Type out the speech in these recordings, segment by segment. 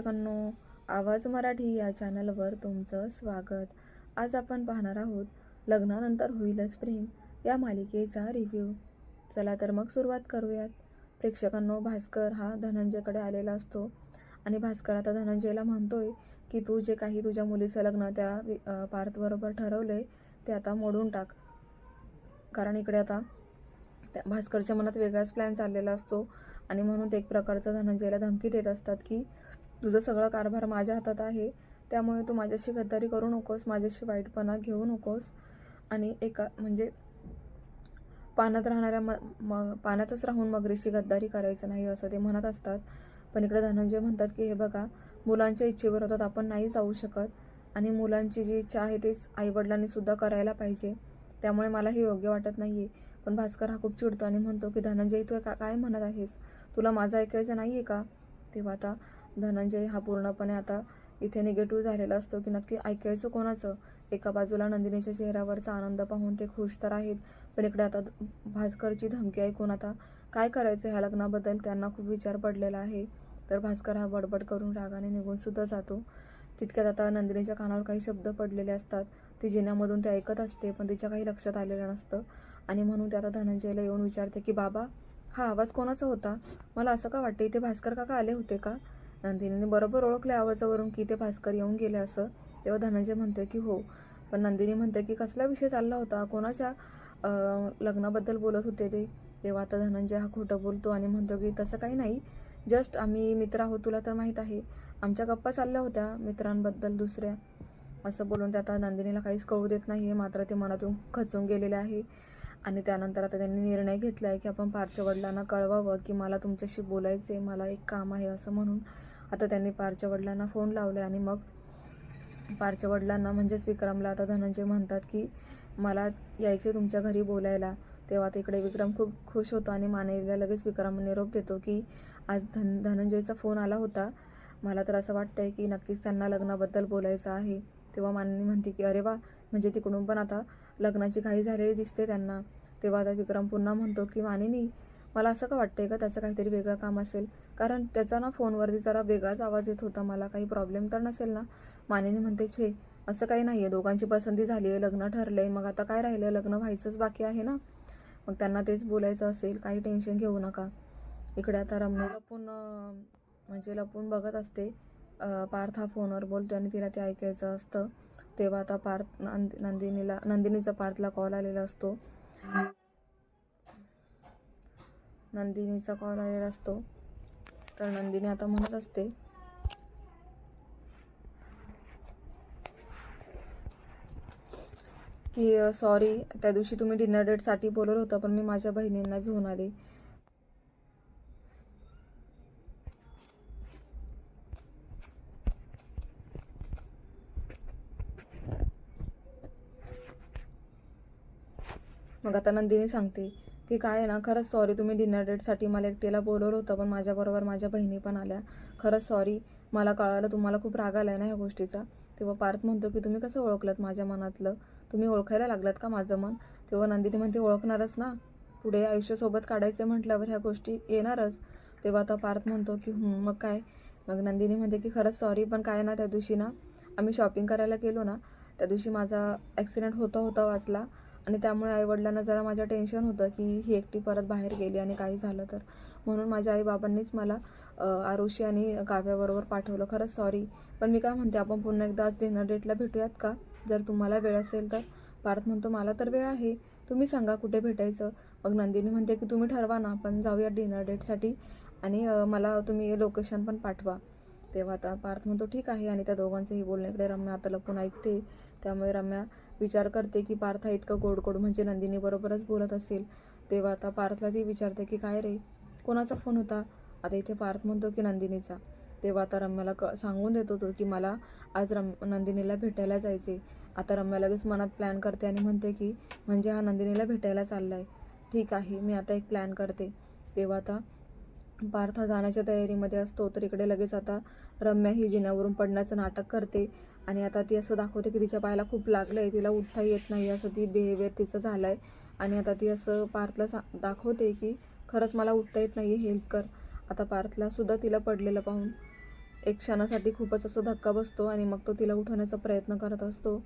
मित्रांनो आवाज मराठी या चॅनलवर तुमचं स्वागत. आज आपण पाहणार आहोत लग्नानंतर होईलच प्रेम या मालिकेचा रिव्ह्यू चला तर मग सुरुवात करूयात. प्रेक्षकांनो भास्कर हा धनंजयकडे आलेला असतो. आणि भास्कर आता धनंजयला म्हणतोय की तू जे काही तुझ्या मुलीचं लग्न त्या पार्थबरोबर ठरवलंय ते आता मोडून टाक. कारण इकडे आता त्या भास्करच्या मनात वेगळाच प्लॅन चाललेला असतो. आणि म्हणून ते एक प्रकारचं धनंजयला धमकी देत असतात की तुझं सगळं कारभार माझ्या हातात आहे. त्यामुळे तू माझ्याशी गद्दारी करू नकोस माझ्याशी वाईटपणा घेऊ नकोस. आणि एका म्हणजे पाण्यात राहणाऱ्या म म पाण्यातच राहून मगरीशी गद्दारी करायचं नाही असं ते म्हणत असतात. पण इकडे धनंजय म्हणतात की हे बघा मुलांच्या इच्छेवर होतात आपण नाही जाऊ शकत. आणि मुलांची जी इच्छा आहे तीच आईवडिलांनी सुद्धा करायला पाहिजे. त्यामुळे मला हे योग्य वाटत नाही आहे पण भास्कर हा खूप चिडतो आणि म्हणतो की धनंजय तू का काय म्हणत आहेस? तुला माझं ऐकायचं नाही आहे का? तेव्हा आता धनंजय हा पूर्णपणे आता इथे निगेटिव्ह झालेला असतो की नक्की ऐकायचं कोणाचं? एका बाजूला नंदिनीच्या चेहऱ्यावरचा आनंद पाहून ते खुश तर आहेत पण इकडे आता भास्करची धमकी ऐकून आता काय करायचं ह्या लग्नाबद्दल त्यांना खूप विचार पडलेला आहे. तर भास्कर हा बडबड करून रागाने निघून सुद्धा जातो. तितक्यात आता नंदिनीच्या कानावर काही शब्द पडलेले असतात. ती जिन्यामधून ते ऐकत असते पण तिच्या काही लक्षात आलेलं नसतं. आणि म्हणून ते आता धनंजयला येऊन विचारते की बाबा हा आवाज कोणाचा होता? मला असं का वाटते इथे भास्कर काका आले होते का? नंदिनीने बरोबर ओळखले आवाजावरून की ते भास्कर येऊन गेले असं. तेव्हा धनंजय म्हणतोय की हो. पण नंदिनी म्हणते की कसला विषय चालला होता? कोणाच्या लग्नाबद्दल बोलत होते ते? तेव्हा आता धनंजय हा खोटं बोलतो आणि म्हणतो की तसं काही नाही. जस्ट आम्ही मित्र आहोत तुला तर माहीत आहे. आमच्या गप्पा चालल्या होत्या मित्रांबद्दल दुसऱ्या. असं बोलून ते आता नंदिनीला काहीच कळू देत नाही आहे मात्र ते मनातून खचून गेलेले आहे. आणि त्यानंतर आता त्यांनी निर्णय घेतला आहे की आपण पारच्या वडिलांना कळवावं की मला तुमच्याशी बोलायचं आहे मला एक काम आहे असं म्हणून आता त्यांनी पारच्या वडिलांना फोन लावले आणि मग पारच्या वडिलांना म्हणजेच विक्रमला आता धनंजय म्हणतात की मला यायचे तुमच्या घरी बोलायला. तेव्हा तिकडे विक्रम खूप खुश होतो आणि मानेला लगेच विक्रम निरोप देतो की आज धन धनंजयचा फोन आला होता. मला तर असं वाटतंय की नक्कीच त्यांना लग्नाबद्दल बोलायचं आहे. तेव्हा माननी म्हणते की अरे वा म्हणजे तिकडून पण आता लग्नाची घाई झालेली दिसते त्यांना. तेव्हा आता विक्रम पुन्हा म्हणतो की मानिनी मला असं का वाटतंय का त्याचं काहीतरी वेगळं काम असेल? कारण त्याचा ना फोनवरती जरा वेगळाच आवाज येत होता मला काही प्रॉब्लेम तर नसेल ना? मानिनी म्हणते छे असं काही नाही आहे दोघांची पसंती झाली आहे लग्न ठरलं आहे मग आता काय राहिलं लग्न व्हायचंच बाकी आहे ना? मग त्यांना तेच बोलायचं असेल काही टेन्शन घेऊ नका. इकडे आता रम्या लपून म्हणजे लपून बघत असते. पार्थ हा फोनवर बोलतो आणि तिला ते ऐकायचं असतं. तेव्हा आता पार्थ नंद नंदिनीला नंदिनीचा पार्थला कॉल आलेला असतो. नंदिनीचा कॉल आलेला असतो. तर नंदिनी आता म्हणत असते की सॉरी त्या दिवशी तुम्ही डिनर डेटसाठी बोलवलं होतं पण मी माझ्या बहिणींना घेऊन आले. मग आता नंदिनी सांगते की काय आहे ना खरंच सॉरी तुम्ही डिनर डेटसाठी मला एकटीला बोलवलं होतं पण माझ्याबरोबर माझ्या बहिणी पण आल्या. खरंच सॉरी मला कळालं तुम्हाला खूप राग आला आहे ना ह्या गोष्टीचा. तेव्हा पार्थ म्हणतो की तुम्ही कसं ओळखलात माझ्या मनातलं? तुम्ही ओळखायला लागलात का माझं मन? तेव्हा नंदिनी म्हणते ओळखणारच ना. पुढे आयुष्यासोबत काढायचं म्हटल्यावर ह्या गोष्टी येणारच. तेव्हा आता पार्थ म्हणतो की मग काय? मग नंदिनी म्हणते की खरंच सॉरी पण काय ना त्या दिवशी ना आम्ही शॉपिंग करायला गेलो ना त्या दिवशी माझा ॲक्सिडेंट होता होता वाचला आणि त्यामुळे आईवडिलांना जरा माझ्या टेन्शन होतं की ही एकटी परत बाहेर गेली आणि काही झालं तर. म्हणून माझ्या आईबाबांनीच मला आरुषी आणि काव्याबरोबर पाठवलं. खरंच सॉरी पण मी काय म्हणते आपण पुन्हा एकदा आज डिनर डेटला भेटूयात का? जर तुम्हाला वेळ असेल तर. पार्थ म्हणतो मला तर वेळ आहे. तुम्ही सांगा कुठे भेटायचं? मग नंदिनी म्हणते की तुम्ही ठरवा ना आपण जाऊया डिनर डेटसाठी आणि मला तुम्ही लोकेशन पण पाठवा. तेव्हा आता पार्थ म्हणतो ठीक आहे. आणि त्या दोघांचंही बोलण्याकडे रम्या आता लपून ऐकते. त्यामुळे रम्या विचार करते की पार्थ इतकं गोड गोड म्हणजे नंदिनी बरोबरच बोलत असेल. तेव्हा आता पार्थला ती विचारते की काय रे? कोणाचा फोन होता? आता इथे पार्थ म्हणतो की नंदिनीचा. तेव्हा आता रम्याला क सांगून देतो तो की मला आज रम नंदिनीला भेटायला जायचे आता रम्या लगेच मनात प्लॅन करते आणि म्हणते की म्हणजे हा नंदिनीला भेटायला चालला आहे ठीक आहे मी आता एक प्लॅन करते. तेव्हा आता पार्थ जाण्याच्या तयारीमध्ये असतो तर इकडे लगेच आता रम्या ही जिन्यावरून पडण्याचं नाटक करते. आणि आता ती असं दाखवते की तिच्या पायाला खूप लागलं आहे तिला उठता येत नाही असं ती बिहेवियर तिचं झालं आहे आणि आता ती असं पार्थला सा दाखवते की खरंच मला उठता येत नाही आहे हेल्प कर. आता पार्थला सुद्धा तिला पडलेलं पाहून एक क्षणासाठी खूपच असं धक्का बसतो आणि मग तो तिला उठवण्याचा प्रयत्न करत असतो.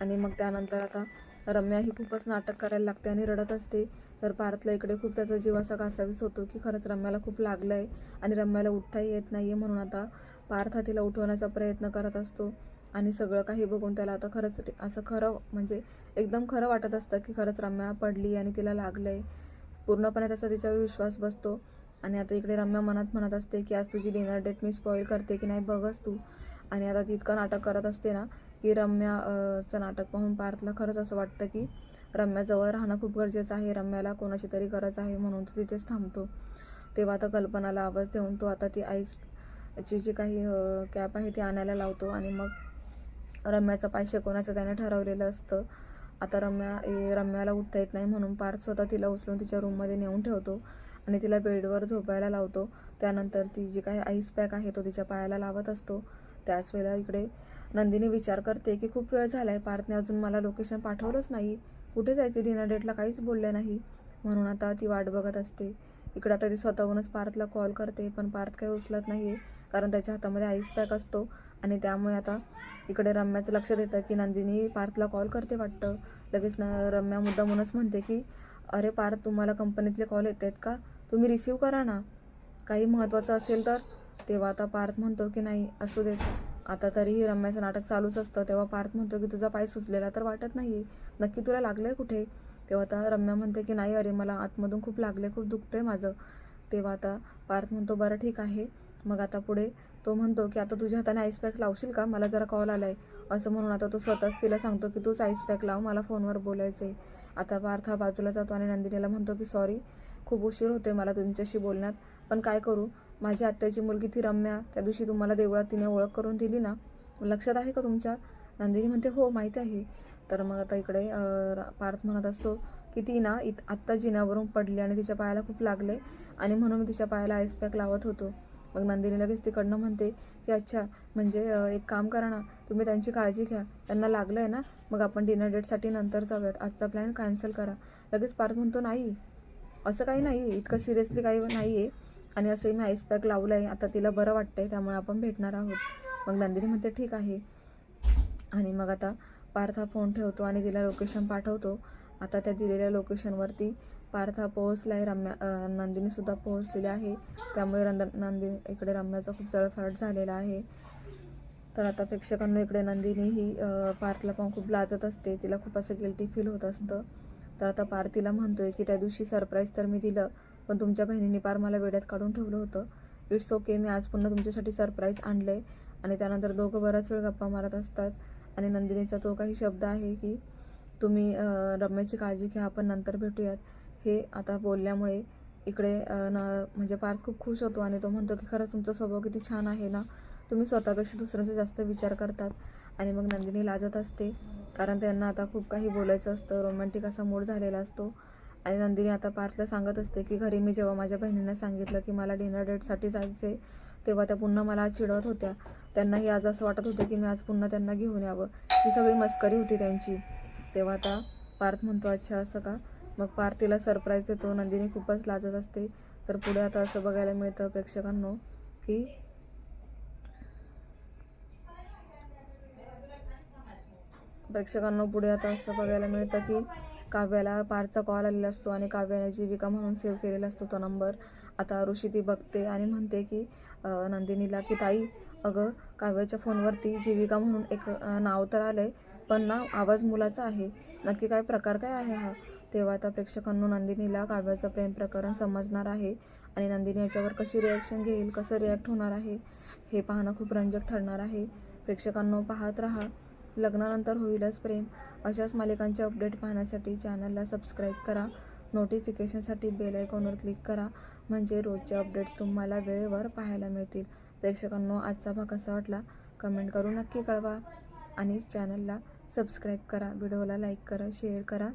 आणि मग त्यानंतर आता रम्या ही खूपच नाटक करायला लागते आणि रडत असते. तर पार्थला इकडे खूप त्याचा जीव असा कासावीस होतो की खरंच रम्याला खूप लागलं आहे आणि रम्याला उठताही येत नाही आहे म्हणून आता पार्थ हा तिला उठवण्याचा प्रयत्न करत असतो. आणि सगळं काही बघून त्याला आता खरंच असं खरं म्हणजे एकदम खरं वाटत असतं की खरंच रम्या पडली आणि तिला लागलं आहे पूर्णपणे त्याचा तिच्यावर विश्वास बसतो. आणि आता इकडे रम्या मनात म्हणत असते की आज तुझी डिनर डेट मी स्पॉईल करते की नाही बघच तू. आणि आता ती इतकं नाटक करत असते ना की रम्याचं नाटक पाहून पार्थला खरंच असं वाटतं की रम्याजवळ राहणं खूप गरजेचं आहे. रम्याला कोणाची तरी गरज आहे म्हणून तो तिथेच थांबतो. तेव्हा आता कल्पनाला आवाज देऊन तो आता ती आईची जी काही कॅप आहे ती आणायला लावतो आणि मग रम्याचा पाय शेकवण्याचं त्याने ठरवलेलं असतं. आता रम्या ए, रम्याला उठता येत नाही म्हणून पार्थ स्वतः तिला उचलून तिच्या रूममध्ये नेऊन ठेवतो आणि तिला बेडवर झोपायला लावतो. त्यानंतर ती जी काही आईस पॅक आहे तो तिच्या पायाला लावत असतो. त्याच वेळेला इकडे नंदिनी विचार करते की खूप वेळ झाला आहे पार्थने अजून मला लोकेशन पाठवलंच नाही. कुठे जायचे? डिनर डेटला काहीच बोलले नाही. म्हणून आता ती वाट बघत असते. इकडे आता ती स्वतःहूनच पार्थला कॉल करते पण पार्थ काही उचलत नाही आहे कारण त्याच्या हातामध्ये आईस पॅक असतो. आणि त्यामुळे आता इकडे रम्याचं लक्ष देतं की नंदिनी पार्थला कॉल करते वाटतं. लगेच न रम्या म्हणूनच म्हणते की अरे पार्थ तुम्हाला कंपनीतले कॉल येत आहेत का? तुम्ही रिसीव करा ना. काही महत्त्वाचं असेल तर. तेव्हा आता पार्थ म्हणतो की नाही असू देत आता तरीही रम्याचं नाटक चालूच असतं. तेव्हा पार्थ म्हणतो की तुझा पाय सुचलेला तर वाटत नाही आहे नक्की तुला लागलं आहे कुठे? तेव्हा आता रम्या म्हणते की नाही अरे मला आतमधून खूप लागले खूप दुखतं आहे माझं. तेव्हा आता पार्थ म्हणतो बरं ठीक आहे. मग आता पुढे तो म्हणतो की आता तुझ्या हाताने आईस पॅक लावशील का? मला जरा कॉल आला आहे असं म्हणून आता तो स्वतःच तिला सांगतो की तूच आईस पॅक लाव मला फोनवर बोलायचं आहे आता पार्थ हा बाजूला जातो आणि नंदिनीला म्हणतो की सॉरी खूप उशीर होते मला तुमच्याशी बोलण्यात पण काय करू? माझी आत्याची मुलगी ती रम्या त्या दिवशी तुम्हाला देवळात तिने ओळख करून दिली ना? लक्षात आहे का तुमच्या? नंदिनी म्हणते हो माहिती आहे. तर मग आता इकडे पार्थ म्हणत असतो की ती ना इत आत्ता जिन्यावरून पडली आणि तिच्या पायाला खूप लागले आणि म्हणून मी तिच्या पायाला आईस पॅक लावत होतो. मग नंदिनी लगेच तिकडनं म्हणते की अच्छा म्हणजे एक काम करा ना तुम्ही त्यांची काळजी घ्या. त्यांना लागलं आहे ना मग आपण डिनर डेटसाठी नंतर जाऊयात. आजचा प्लॅन कॅन्सल करा. लगेच पार्थ म्हणतो नाही असं काही नाही. आहे इतकं सिरियसली काही नाही आहे आणि असंही मी आईस पॅक लावलं आहे आता तिला बरं वाटतंय त्यामुळे आपण भेटणार आहोत. मग नंदिनी म्हणते ठीक आहे. आणि मग आता पार्थ हा फोन ठेवतो आणि तिला लोकेशन पाठवतो. आता त्या दिलेल्या लोकेशनवरती पार्थ हा पोहोचला आहे रम्या नंदिनीसुद्धा पोहोचलेली आहे. त्यामुळे रंद नंदिनी इकडे रम्याचा खूप जळफाट झालेला आहे. तर आता प्रेक्षकांना इकडे नंदिनी ही पार्थला पाहून खूप लाजत असते. तिला खूप असं गिल्टी फील होत असतं. तर आता पार्थीला तिला म्हणतोय की त्या दिवशी सरप्राईज तर मी दिलं पण तुमच्या बहिणीने पार मला वेड्यात काढून ठेवलं होतं. इट्स ओके मी आज पुन्हा तुमच्यासाठी सरप्राईज आणलं आहे आणि त्यानंतर दोघं बराच वेळ गप्पा मारत असतात. आणि नंदिनीचा तो काही शब्द आहे की तुम्ही रम्याची काळजी घ्या आपण नंतर भेटूयात. हे आता बोलल्यामुळे इकडे न म्हणजे पार्थ खूप खुश होतो आणि तो म्हणतो की खरंच तुमचा स्वभाव किती छान आहे ना. तुम्ही स्वतःपेक्षा दुसऱ्यांचा जास्त विचार करतात आणि मग नंदिनी लाजत असते. कारण त्यांना आता खूप काही बोलायचं असतं रोमॅन्टिक असा मूड झालेला असतो. आणि नंदिनी आता पार्थला सांगत असते की घरी मी जेव्हा माझ्या बहिणींना सांगितलं की मला डिनर डेटसाठी जायचे तेव्हा त्या पुन्हा मला आज चिडवत होत्या. त्यांनाही आज असं वाटत होतं की मी आज पुन्हा त्यांना घेऊन यावं. ही सगळी मस्करी होती त्यांची. तेव्हा आता पार्थ म्हणतो अच्छा असं का? मग पार्थिला सरप्राईज देतो. नंदिनी खूपच लाजत असते. तर पुढे आता असं बघायला मिळतं प्रेक्षकांनो की प्रेक्षकांना पुढे आता असं बघायला मिळतं की काव्याला पारचा कॉल आलेला असतो आणि काव्याने जीविका म्हणून सेव्ह केलेला असतो तो नंबर आता ऋषी ती बघते आणि म्हणते की नंदिनीला की ताई अगं काव्याच्या फोनवरती जीविका म्हणून एक नाव तर आलं आहे पण ना आवाज मुलाचा आहे. नक्की काय प्रकार काय आहे हा? तेव्हा आता प्रेक्षकांनो नंदिनीला काव्याचं प्रेम प्रकरण समजणार आहे. आणि नंदिनी याच्यावर कशी रिॲक्शन घेईल कसं रिॲक्ट होणार आहे हे पाहणं खूप रंजक ठरणार आहे. प्रेक्षकांनो पाहत राहा. लग्नानंतर होईलच प्रेम. अशाच मालिकांचे अपडेट पाहण्यासाठी चॅनलला सबस्क्राईब करा. नोटिफिकेशनसाठी बेल आयकॉनवर क्लिक करा. म्हणजे रोजचे अपडेट्स तुम्हाला वेळेवर पाहायला मिळतील. प्रेक्षकांनो आजचा भाग कसा वाटला? कमेंट करून नक्की कळवा. आणि चॅनलला सबस्क्राईब करा. व्हिडिओला लाईक करा शेअर करा.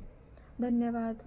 धन्यवाद.